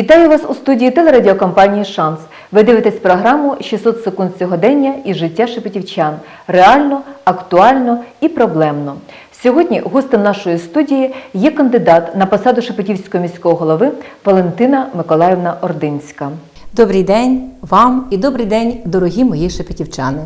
Вітаю вас у студії телерадіокомпанії Шанс. Ви дивитесь програму «600 секунд сьогодення і життя шепетівчан. Реально, актуально і проблемно. Сьогодні гостем нашої студії є кандидат на посаду Шепетівського міського голови Валентина Миколаївна Ординська. Добрий день вам і добрий день, дорогі мої шепетівчани.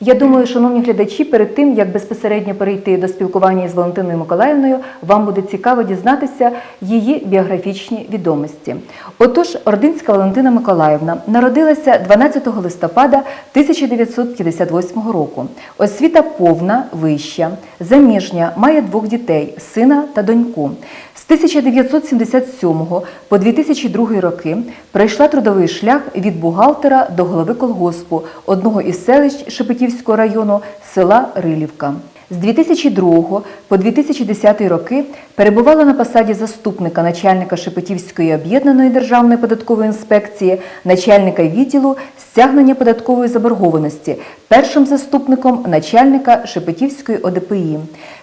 Я думаю, шановні глядачі, перед тим як безпосередньо перейти до спілкування із Валентиною Миколаївною, вам буде цікаво дізнатися її біографічні відомості. Отож, Ординська Валентина Миколаївна народилася 12 листопада 1958 року. Освіта повна, вища, заміжня, має двох дітей сина та доньку. З 1977 по 2002 роки пройшла трудовий шлях від бухгалтера до голови колгоспу одного із селищ Шепетівського району села Рилівка. З 2002 по 2010 роки перебувала на посаді заступника начальника Шепетівської об'єднаної державної податкової інспекції, начальника відділу стягнення податкової заборгованості, першим заступником начальника Шепетівської ОДПІ.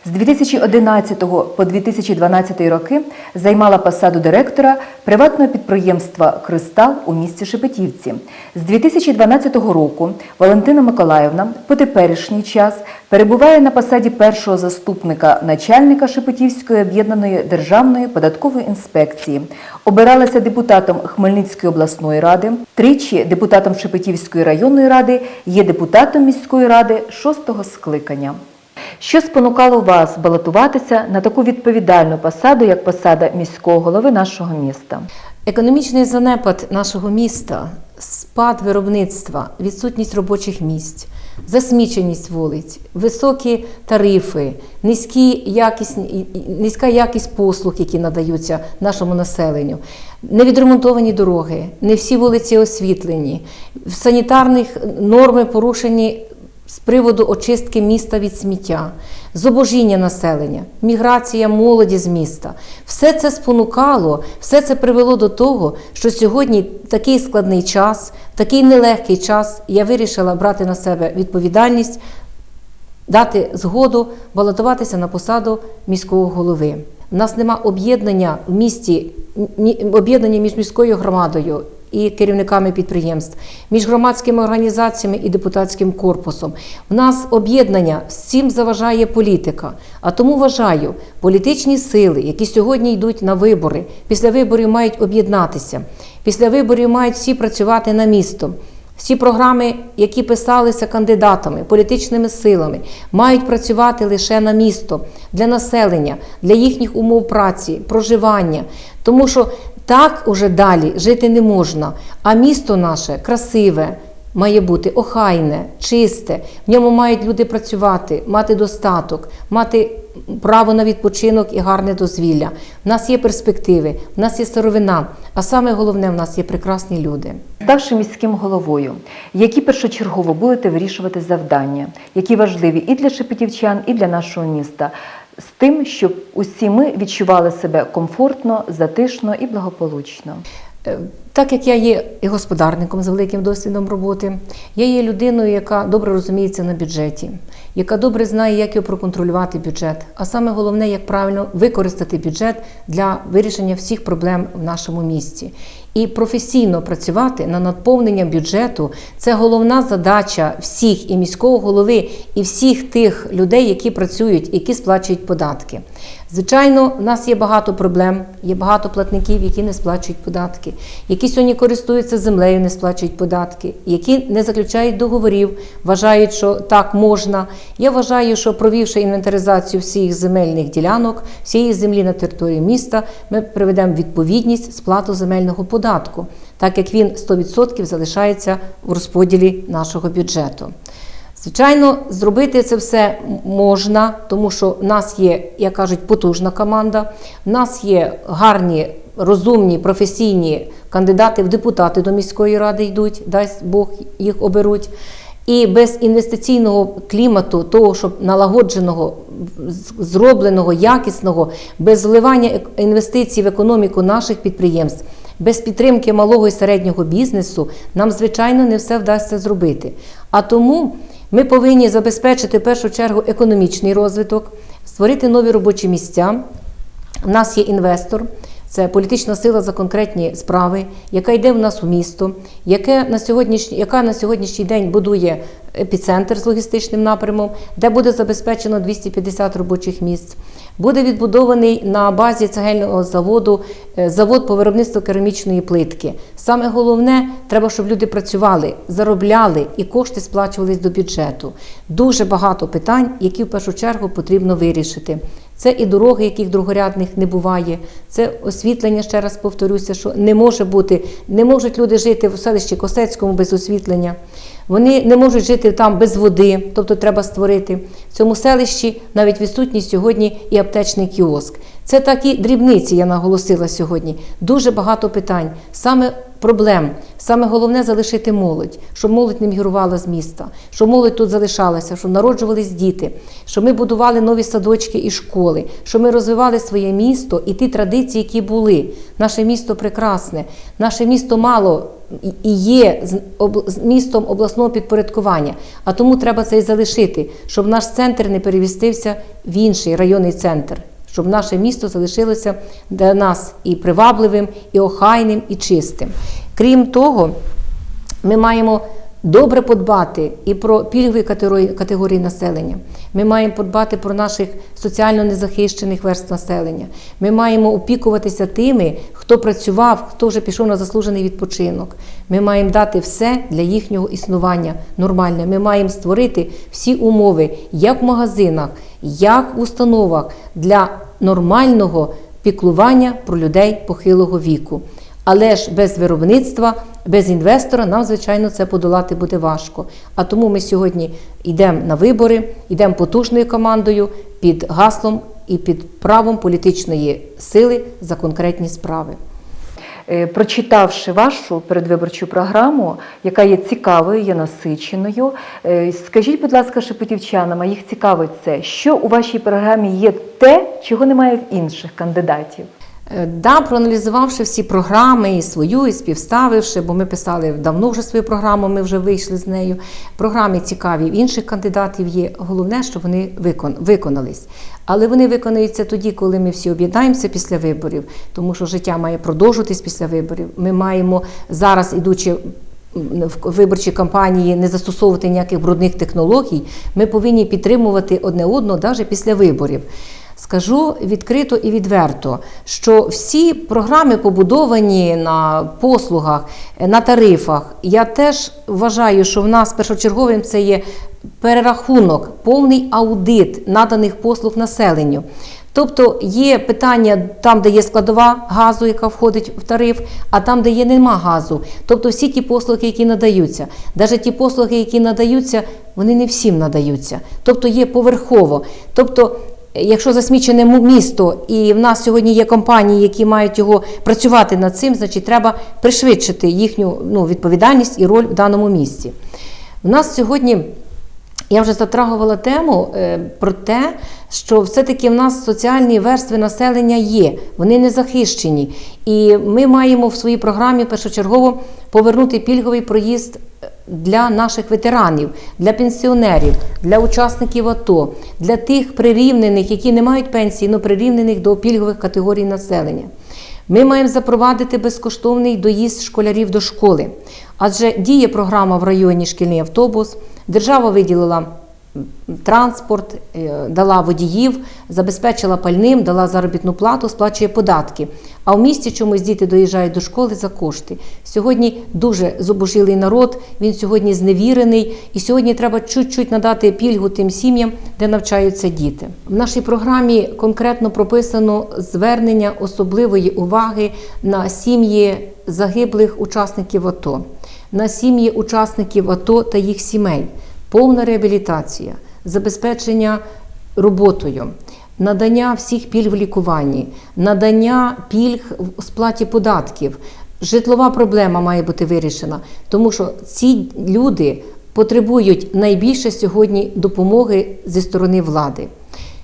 З 2011 по 2012 роки займала посаду директора приватного підприємства Кристал у місті Шепетівці. З 2012 року Валентина Миколаївна по теперішній час перебуває на посаді першого заступника начальника Шепетівської об'єднаної державної податкової інспекції. Обиралася депутатом Хмельницької обласної ради, тричі депутатом Шепетівської районної ради, є депутатом міської ради шостого скликання. Що спонукало вас балотуватися на таку відповідальну посаду, як посада міського голови нашого міста? Економічний занепад нашого міста, спад виробництва, відсутність робочих місць, засміченість вулиць, високі тарифи, низькі якість, низька якість послуг, які надаються нашому населенню, невідремонтовані дороги, не всі вулиці освітлені, санітарних норми порушені з приводу очистки міста від сміття, зубожіння населення, міграція молоді з міста. Все це спонукало, все це привело до того, що сьогодні такий складний час, такий нелегкий час я вирішила брати на себе відповідальність, дати згоду балотуватися на посаду міського голови. У нас нема об'єднання в місті, об'єднання між міською громадою і керівниками підприємств, між громадськими організаціями і депутатським корпусом. У нас об'єднання всім заважає політика. А тому вважаю, політичні сили, які сьогодні йдуть на вибори, після виборів мають об'єднатися. Після виборів мають всі працювати на місто. Всі програми, які писалися кандидатами, політичними силами, мають працювати лише на місто для населення, для їхніх умов праці, проживання. Тому що так уже далі жити не можна. А місто наше красиве, має бути охайне, чисте. В ньому мають люди працювати, мати достаток, мати право на відпочинок і гарне дозвілля. В нас є перспективи, в нас є сировина, а саме головне, в нас є прекрасні люди. Ставши міським головою, які першочергово будете вирішувати завдання, які важливі і для шепетівчан, і для нашого міста, з тим, щоб усі ми відчували себе комфортно, затишно і благополучно. Е, Так як я є і господарником з великим досвідом роботи, я є людиною, яка добре розуміється на бюджеті, яка добре знає, як його проконтролювати бюджет, а саме головне, як правильно використати бюджет для вирішення всіх проблем в нашому місті. І професійно працювати на надповненням бюджету це головна задача всіх і міського голови, і всіх тих людей, які працюють, які сплачують податки. Звичайно, в нас є багато проблем, є багато платників, які не сплачують податки, які сьогодні користуються землею, не сплачують податки, які не заключають договорів, вважають, що так можна. Я вважаю, що провівши інвентаризацію всіх земельних ділянок, всієї землі на території міста, ми приведемо відповідність сплату земельного податку, так як він 100% залишається в розподілі нашого бюджету. Звичайно, зробити це все можна, тому що в нас є, як кажуть, потужна команда, в нас є гарні, розумні, професійні кандидати в депутати до міської ради йдуть, дасть Бог їх оберуть. І без інвестиційного клімату, того, щоб налагодженого, зробленого, якісного, без зливання ек- інвестицій в економіку наших підприємств, без підтримки малого і середнього бізнесу, нам, звичайно, не все вдасться зробити. А тому ми повинні забезпечити в першу чергу економічний розвиток, створити нові робочі місця. У нас є інвестор, Це політична сила за конкретні справи, яка йде в нас у місто, яке на сьогоднішній, яка на сьогоднішній день будує епіцентр з логістичним напрямом, де буде забезпечено 250 робочих місць. Буде відбудований на базі цегельного заводу е, завод по виробництву керамічної плитки. Саме головне, треба, щоб люди працювали, заробляли і кошти сплачувались до бюджету. Дуже багато питань, які в першу чергу потрібно вирішити. Це і дороги, яких другорядних не буває. Це освітлення, ще раз повторюся, що не може бути, не можуть люди жити в селищі Косецькому без освітлення. Вони не можуть жити там без води, тобто треба створити. В цьому селищі навіть відсутній сьогодні і аптечний кіоск. Це такі дрібниці, я наголосила сьогодні. Дуже багато питань, саме проблем. Саме головне залишити молодь, щоб молодь не мігрувала з міста, щоб молодь тут залишалася, щоб народжувались діти, щоб ми будували нові садочки і школи, щоб ми розвивали своє місто і ті традиції, які були. Наше місто прекрасне, наше місто мало і є з- містом обласного підпорядкування. А тому треба це і залишити, щоб наш центр не перевістився в інший районний центр, щоб наше місто залишилося для нас і привабливим, і охайним, і чистим. Крім того, ми маємо добре подбати і про пільгові категорії, населення. Ми маємо подбати про наших соціально незахищених верств населення. Ми маємо опікуватися тими, хто працював, хто вже пішов на заслужений відпочинок. Ми маємо дати все для їхнього існування нормальне. Ми маємо створити всі умови, як в магазинах, як в установах для нормального піклування про людей похилого віку. Але ж без виробництва, без інвестора нам, звичайно, це подолати буде важко. А тому ми сьогодні йдемо на вибори, йдемо потужною командою під гаслом і під правом політичної сили за конкретні справи. Е, Прочитавши вашу передвиборчу програму, яка є цікавою, є насиченою, е, скажіть, будь ласка, шепетівчанам, а їх цікавить це, що у вашій програмі є те, чого немає в інших кандидатів? Е, Да, проаналізувавши всі програми, і свою, і співставивши, бо ми писали давно вже свою програму, ми вже вийшли з нею. Програми цікаві в інших кандидатів є. Головне, щоб вони викон, виконались. Але вони виконуються тоді, коли ми всі об'єднаємося після виборів, тому що життя має продовжуватись після виборів. Ми маємо зараз, ідучи в виборчій кампанії не застосовувати ніяких брудних технологій, ми повинні підтримувати одне одного навіть після виборів. Скажу відкрито і відверто, що всі програми побудовані на послугах, е, на тарифах. Я теж вважаю, що в нас першочерговим це є перерахунок, повний аудит наданих послуг населенню. Тобто є питання там, де є складова газу, яка входить в тариф, а там, де є нема газу. Тобто всі ті послуги, які надаються. Навіть ті послуги, які надаються, вони не всім надаються. Тобто є поверхово. Тобто, якщо засмічене місто, і в нас сьогодні є компанії, які мають його працювати над цим, значить треба пришвидшити їхню ну, відповідальність і роль в даному місці. У нас сьогодні. Я вже затрагувала тему е, про те, що все-таки в нас соціальні верстви населення є, вони не захищені. І ми маємо в своїй програмі першочергово повернути пільговий проїзд е, для наших ветеранів, для пенсіонерів, для учасників АТО, для тих прирівнених, які не мають пенсії, але прирівнених до пільгових категорій населення. Ми маємо запровадити безкоштовний доїзд школярів до школи, адже діє програма в районі шкільний автобус. Держава виділила транспорт, е, дала водіїв, забезпечила пальним, дала заробітну плату, сплачує податки. А в місті чомусь діти доїжджають до школи за кошти. Сьогодні дуже зубожілий народ, він сьогодні зневірений, і сьогодні треба чуть-чуть надати пільгу тим сім'ям, де навчаються діти. В нашій програмі конкретно прописано звернення особливої уваги на сім'ї загиблих учасників АТО, на сім'ї учасників АТО та їх сімей, повна реабілітація, забезпечення роботою. Надання всіх пільг в лікуванні, надання пільг в сплаті податків. Житлова проблема має бути вирішена, тому що ці люди потребують найбільше сьогодні допомоги зі сторони влади.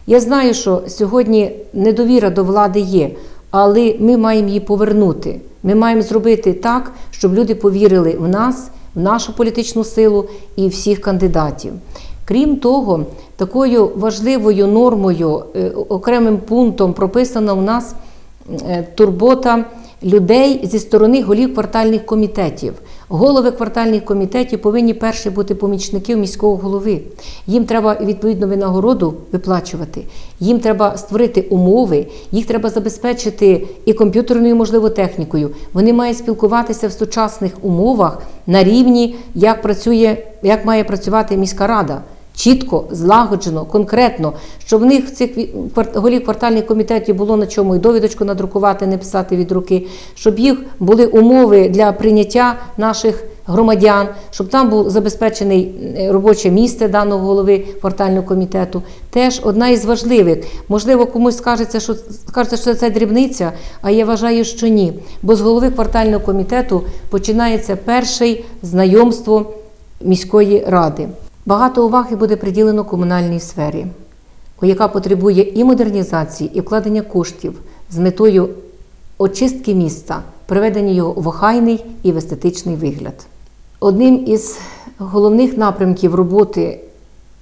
Я знаю, що сьогодні недовіра до влади є, але ми маємо її повернути. Ми маємо зробити так, щоб люди повірили в нас, нашу політичну силу і всіх кандидатів. Крім того, такою важливою нормою, е, окремим пунктом прописана у нас е, турбота людей зі сторони голів квартальних комітетів. Голови квартальних комітетів повинні перші бути помічники міського голови. Їм треба відповідну винагороду виплачувати. Їм треба створити умови, їх треба забезпечити і комп'ютерною, можливо, технікою. Вони мають спілкуватися в сучасних умовах на рівні, як працює, як має працювати міська рада. Чітко, злагоджено, конкретно, щоб в них в цих голів квартальних комітетів було на чому і довідочку надрукувати, не писати від руки, щоб їх були умови для прийняття наших громадян, щоб там був забезпечений е, робоче місце даного голови квартального комітету. Теж одна із важливих. Можливо, комусь скажеться, що скажеться, що це дрібниця, а я вважаю, що ні. Бо з голови квартального комітету починається перше знайомство міської ради. Багато уваги буде приділено комунальній сфері, яка потребує і модернізації, і вкладення коштів з метою очистки міста, приведення його в охайний і в естетичний вигляд. Одним із головних напрямків роботи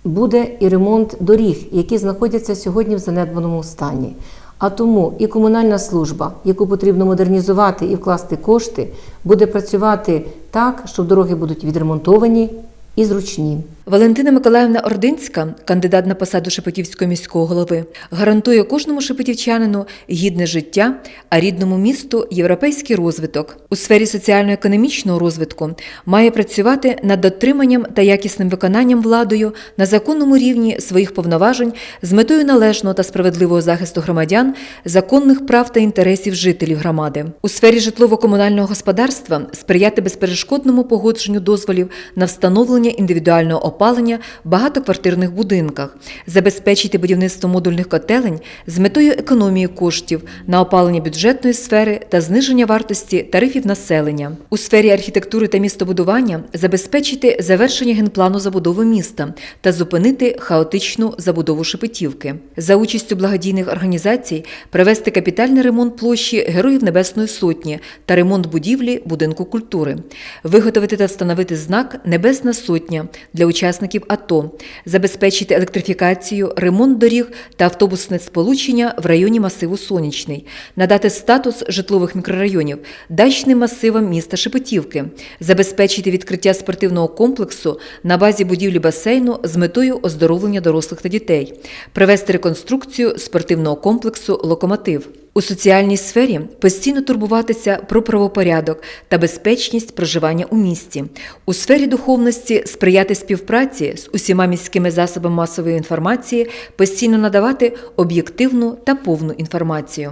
буде і ремонт доріг, які знаходяться сьогодні в занедбаному стані. А тому і комунальна служба, яку потрібно модернізувати і вкласти кошти, буде працювати так, щоб дороги будуть відремонтовані і зручні. Валентина Миколаївна Ординська, кандидат на посаду Шепетівського міського голови, гарантує кожному шепетівчанину гідне життя, а рідному місту європейський розвиток. У сфері соціально-економічного розвитку має працювати над дотриманням та якісним виконанням владою на законному рівні своїх повноважень з метою належного та справедливого захисту громадян, законних прав та інтересів жителів громади. У сфері житлово-комунального господарства сприяти безперешкодному погодженню дозволів на встановлення індивідуального опалення в багатоквартирних будинках, забезпечити будівництво модульних котелень з метою економії коштів на опалення бюджетної сфери та зниження вартості тарифів населення. У сфері архітектури та містобудування забезпечити завершення генплану забудови міста та зупинити хаотичну забудову Шепетівки. За участю благодійних організацій провести капітальний ремонт площі Героїв Небесної Сотні та ремонт будівлі будинку культури, виготовити та встановити знак Небесна Сотня для учасників АТО, забезпечити електрифікацію, ремонт доріг та автобусне сполучення в районі масиву Сонячний, надати статус житлових мікрорайонів дачним масивам міста Шепетівки, забезпечити відкриття спортивного комплексу на базі будівлі басейну з метою оздоровлення дорослих та дітей, провести реконструкцію спортивного комплексу Локомотив. У соціальній сфері постійно турбуватися про правопорядок та безпечність проживання у місті. У сфері духовності сприяти співпраці з усіма міськими засобами масової інформації, постійно надавати об'єктивну та повну інформацію,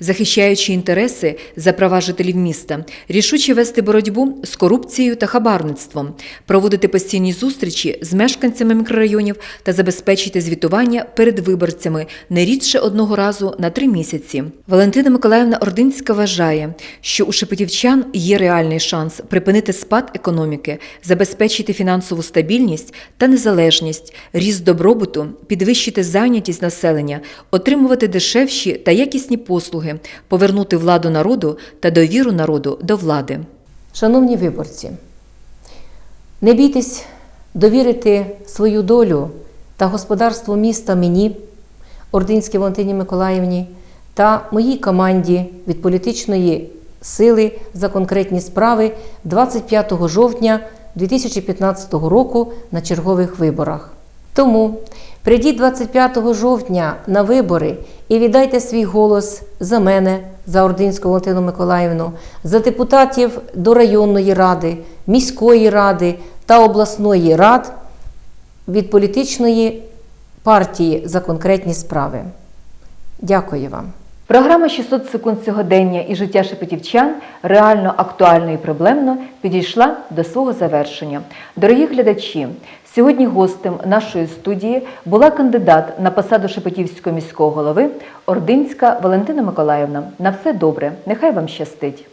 захищаючи інтереси за права жителів міста, рішуче вести боротьбу з корупцією та хабарництвом, проводити постійні зустрічі з мешканцями мікрорайонів та забезпечити звітування перед виборцями не рідше одного разу на три місяці. Валентина Миколаївна Ординська вважає, що у шепетівчан є реальний шанс припинити спад економіки, забезпечити фінансову стабільність та незалежність, ріст добробуту, підвищити зайнятість населення, отримувати дешевші та якісні послуги, повернути владу народу та довіру народу до влади. Шановні виборці, не бійтесь довірити свою долю та господарство міста мені, Ординській Валентині Миколаївні та моїй команді від політичної сили за конкретні справи 25 жовтня 2015 року на чергових виборах. Тому прийдіть 25 жовтня на вибори і віддайте свій голос за мене, за Ординську Валентину Миколаївну, за депутатів до районної ради, міської ради та обласної рад від політичної партії за конкретні справи. Дякую вам. Програма «600 секунд сьогодення і життя шепетівчан реально актуально і проблемно підійшла до свого завершення. Дорогі глядачі, сьогодні гостем нашої студії була кандидат на посаду Шепетівського міського голови Ординська Валентина Миколаївна. На все добре, нехай вам щастить.